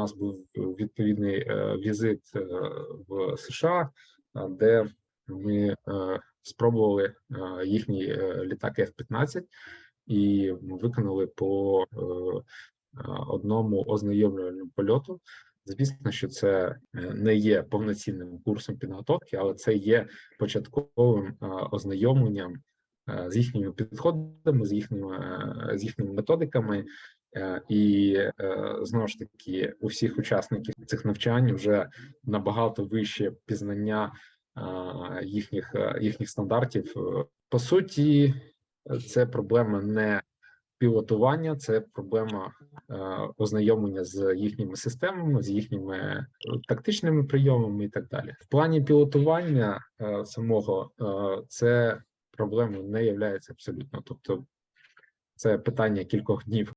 нас був відповідний е, візит е, в США, е, де ми е, спробували е, їхній е, літак F-15 і виконали по е, е, одному ознайомлювальному польоту. Звісно, що це е, не є повноцінним курсом підготовки, але це є початковим е, ознайомленням е, з їхніми підходами, з їхніми е, з їхніми методиками. Е, І е, знову ж таки, у всіх учасників цих навчань вже набагато вище пізнання їхніх е, їхніх стандартів. По суті, це проблема не пілотування, це проблема ознайомлення з їхніми системами, з їхніми тактичними прийомами і так далі. В плані пілотування самого це проблемою не є абсолютно. Тобто, це питання кількох днів